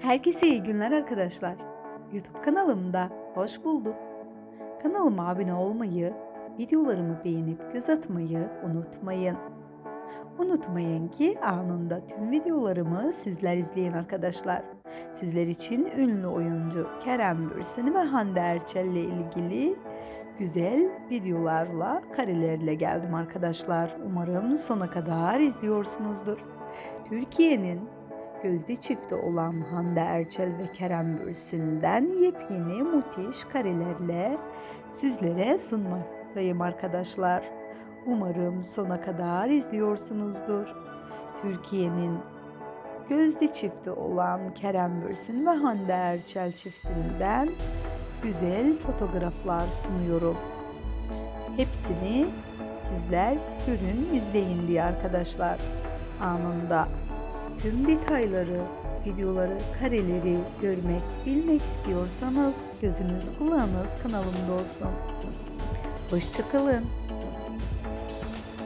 Herkese iyi günler arkadaşlar. YouTube kanalımda hoş bulduk. Kanalıma abone olmayı, videolarımı beğenip göz atmayı unutmayın. Unutmayın ki anında tüm videolarımı sizler izleyin arkadaşlar. Sizler için ünlü oyuncu Kerem Bürsin ve Hande Erçel ile ilgili güzel videolarla, karelerle geldim arkadaşlar. Umarım sona kadar izliyorsunuzdur. Türkiye'nin gözde çifti olan Hande Erçel ve Kerem Bürsin'den yepyeni müthiş karelerle sizlere sunmaktayım arkadaşlar. Umarım sona kadar izliyorsunuzdur. Türkiye'nin gözde çifti olan Kerem Bürsin ve Hande Erçel çiftinden güzel fotoğraflar sunuyorum. Hepsini sizler görün, izleyin diye arkadaşlar. Anında tüm detayları, videoları, kareleri görmek, bilmek istiyorsanız gözünüz kulağınız kanalımda olsun. Hoşçakalın.